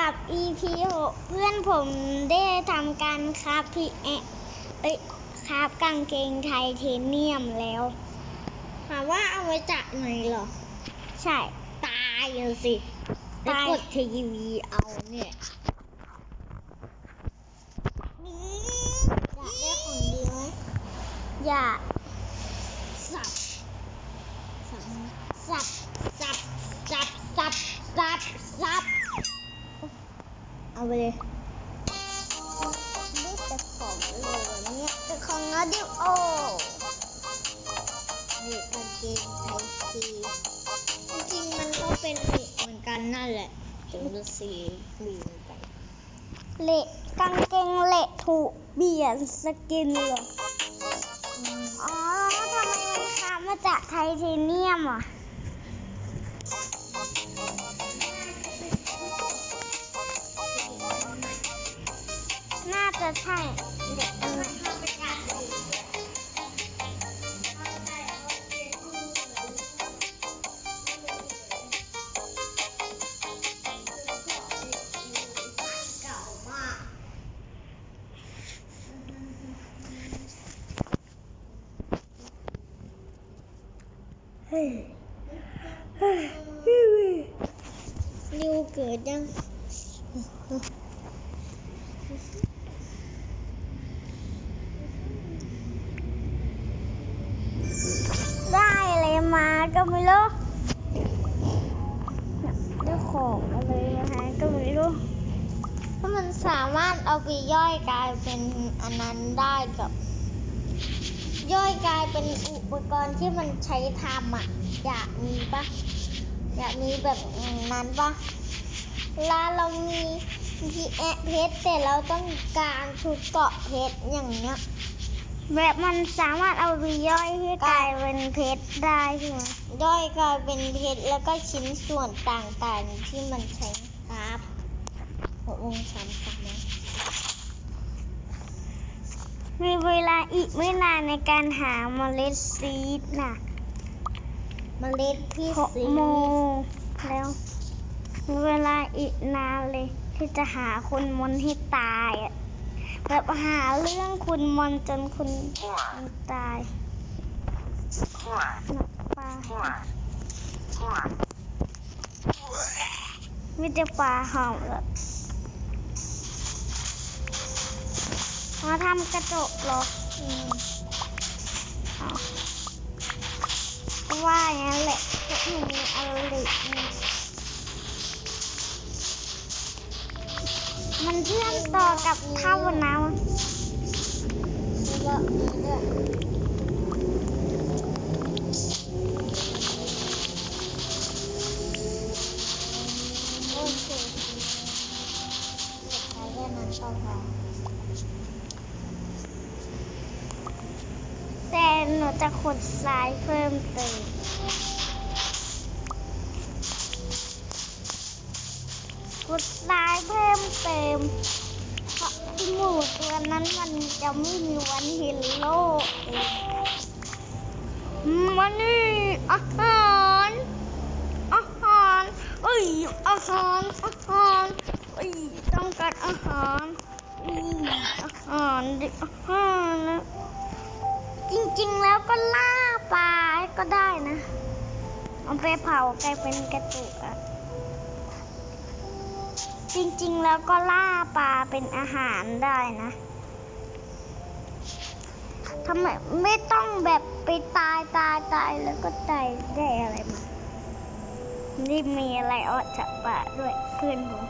กับ EP 6เพื่อนผมได้ทำการคราฟพีเอเอ้ยคราฟกางเกงไทเทเนียมแล้วถามว่าเอาไว้จากไหนเหรอ ใช่ ตายเลยสิตายไปกดทีวีเอาเนี่ยนี่อยากได้ของดีไหมอย่าสั เป็นเหล็กเหมือนกันนั่นแหละถึงจะสีเหลืองกันเละกางเกงเละถูกเบียดสกินเหรออ๋อทำไมมันคราฟมาจากไทเทเนียมอะน่าจะใช่เด็ก ริวเกิดยังได้อะไรมาก็ไม่รู้ได้ของอะไรมาก็ไม่รู้ถ้ามันสามารถเอาไปย่อยกลายเป็นอันนั้นได้กับ ย่อยกลายเป็นอุปกรณ์ที่มันใช้ทำอะ อยากมีปะอยากมีแบบนั้นปะเวลาเรามีพีแอเพชรแต่เราต้องการชุดเกาะเพชรอย่างเนี้ยแบบมันสามารถเอาไปย่อยให้กลายเป็นเพชรได้ใช่ไหมย่อยกลายเป็นเพชรแล้วก็ชิ้นส่วนต่างๆที่มันใช้ครับหกโมงสามสิบนะ มีเวลาอีกไม่นานในการหาเมล็ดซีดน่ะเมล็ดที่หกสีโมงแล้วมีเวลาอีกนานเลย ที่จะหาคุณมนต์ให้ตายอะแบบหาเรื่องคุณมนต์จนคุณตายน่ะปลาไม่จะปลาหอมหร มาทำกระจกหรออืมอ๋อก็ว่าอย่างนั้นแหละกหนูมีอะไรมันเชื่อมต่อกับข้าวน้ำ จะขุดทรายเพิ่มเติมขุดทรายเพิ่มเติม เพราะหมูตัวนั้นมันจะไม่มีวันเห็นโลกมันนี่อาหารอาหารเอ้ยอาหารอาหารเอ้ยต้องการอาหารอืมอาหารดิอาหารนะจริงๆแล้วก็ล่า ปลาก็ได้นะเอาไปเผากลายเป็นกระจุกอะจริงๆแล้วก็ล่าปลาเป็นอาหารได้นะทำไมไม่ต้องแบบไปตายตายตายแล้วก็ตายได้อะไรมานี่มีอะไรออกจากป่าด้วยเพื่อนผม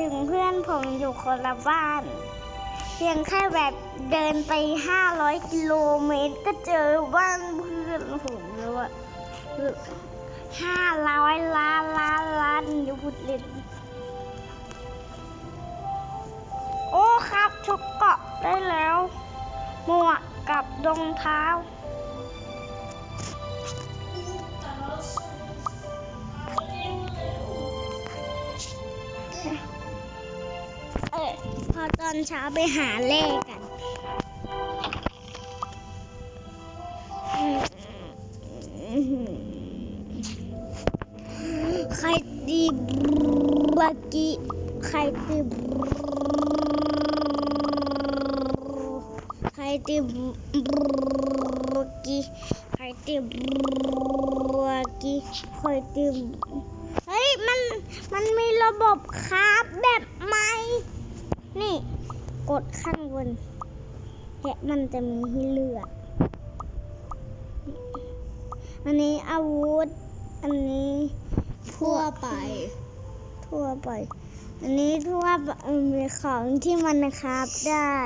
ถึงเพื่อนผมอยู่คนละบ้าน เพียงแค่แบบเดินไป 500 กิโลเมตร ก็เจอบ้านเพื่อนผมแล้วอะห้าร้อยล้านล้านล้านอยู่พุดเล่นโอ้ครับชุกเกาะได้แล้วหมวกกับรองเท้า เออ พอตอนเช้าไปหาเลขกันใครตีบากิใครตีใครตีบากิใครตีบากิใครตีเฮ้ย มัน มันมีระบบคราฟแบบใหม่ นี่ กดข้างบนและมันจะมีให้เลือก อันนี้อาวุธ อันนี้ทั่วไป ทั่วไป อันนี้ทั่วไปเออมีของที่มันนะครับได้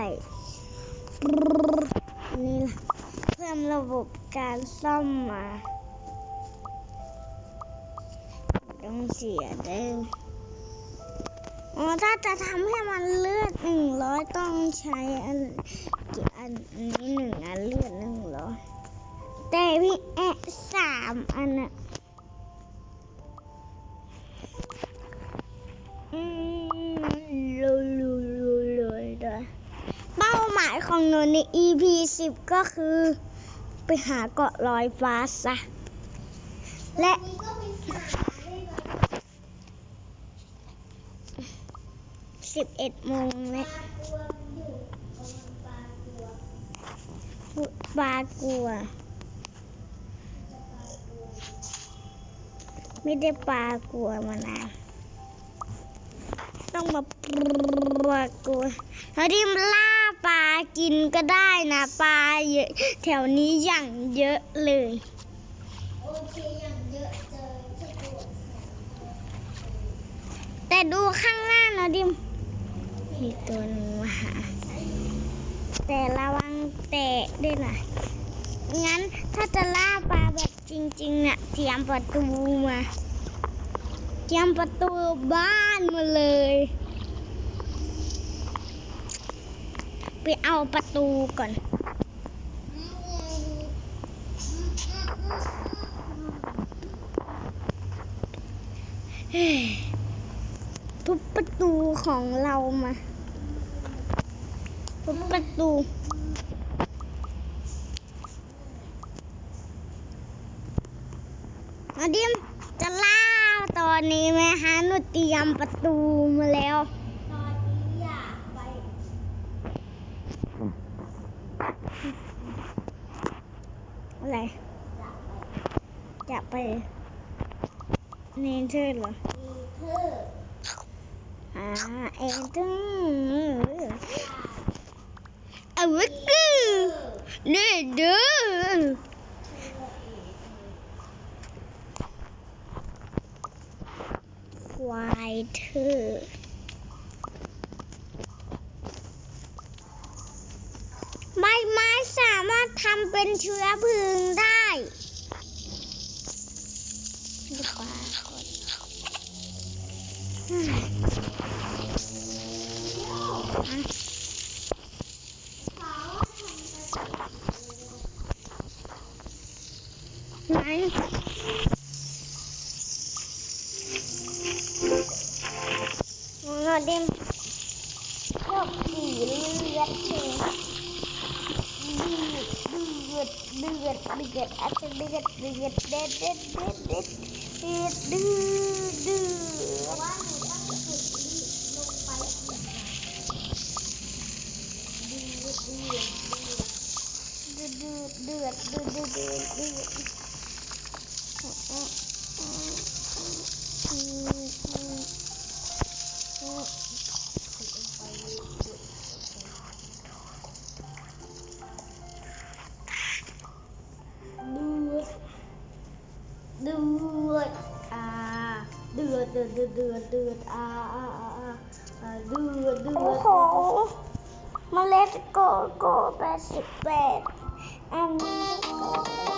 อันนี้ล่ะเพิ่มระบบการซ่อมมา ต้องเสียเด้อ อ๋อถ้าจะทำให้มันเลือดหนึ่งร้อยต้องใช้อันกี่อันนี้หนึ่งอันเลือดหนึ่งร้อยแต่พี่แอะสามอันอะอืมเลยเลยเลยเลยเป้าหมายของหนูใน EP 10ก็คือ ไปหาเกาะลอยฟ้าซะและ สิบเอ็ดโมงและปลากัว ไม่ได้ปลากัวมานะต้องมาปลากัวเขาดิมล่าปลากินก็ได้นะปลาเยอะ แถวนี้อย่างเยอะเลยแต่ดูข้างหน้านะดิม มีตัวหนึ่งมาหาแต่ระวังแตะด้วยนะงั้นถ้าจะล่าปลาแบบจริงๆเนี่ยเตรียมประตูมาเตรียมประตูบ้านมาเลย ไปเอาประตูก่อนทุบประตูของเรามา ทุบประตูอาดิมจะล่าตอนนี้ไหมฮะหนูเตรียมประตูมาแล้วตอนนี้อยากไปอะไรอยากไปจะไปเนเธอร์เหรออีเทอร์อ่าเอ็นตึงเอาว้กูเด้อเด้อควายเธอใบไม้สามารถทำเป็นเชื้อเพลิงได้ดีกว่าคนอืมไหนโอเดมชอบสีเลือดเองเดือดเดือดเดือดเดือดอาจจะเดือดเดือดเด็ดเด็ดเด็ดเด็ดเดือดเดือดเดือดว่าหนูต้องขุดดินลงไปอีกนะดื้อดื้อดื้อเดือดเดือดเดือดเดือดเดือดเดือดเดือดเดือด อดอ่าเดือดเดือดเดือดเดือดเดือดอ่าอ่าอ่าอ่าเดือดเดือดโอ้โหมาเล็กโกโก้แปดสิบแปดอันนี้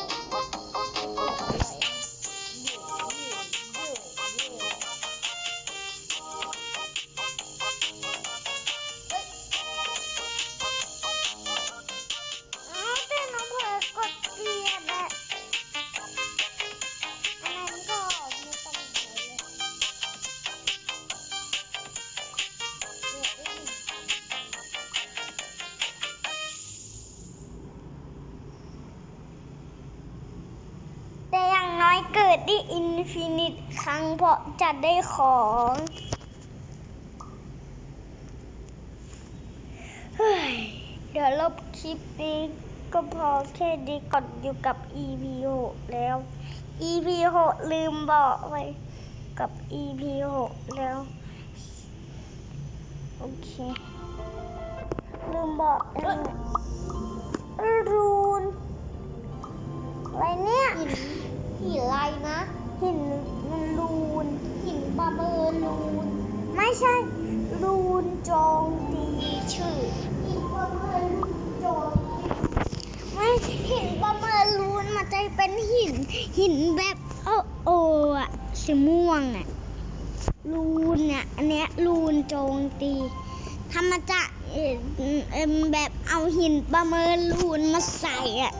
ดที่อินฟินิตครั้งเพราะจะได้ของเฮ้ยเดี๋ยวลบคลิปนี้ก็พอแค่นี้ก่อนอยู่กับ EP 6แล้ว EP 6ลืมบอกไว้กับ EP 6แล้ว โอเค ลืมบอกเองรูนอะไรเนี่ย หินอะไรนะหินมันรูนหินบาเบอร์ลูน ไม่ใช่รูนโจงตีชื่อหินบาเบอร์ลูนโจรไม่หินประเมินรูนมันจะเป็นหิน หินแบบโอโออะสีม่วงอะรูนเนี่ยอันเนี้ยรูนโจงตีถ้ามันจะเอ่อเอิ่มแบบเอาหินประเมินรูนมาใส่อะ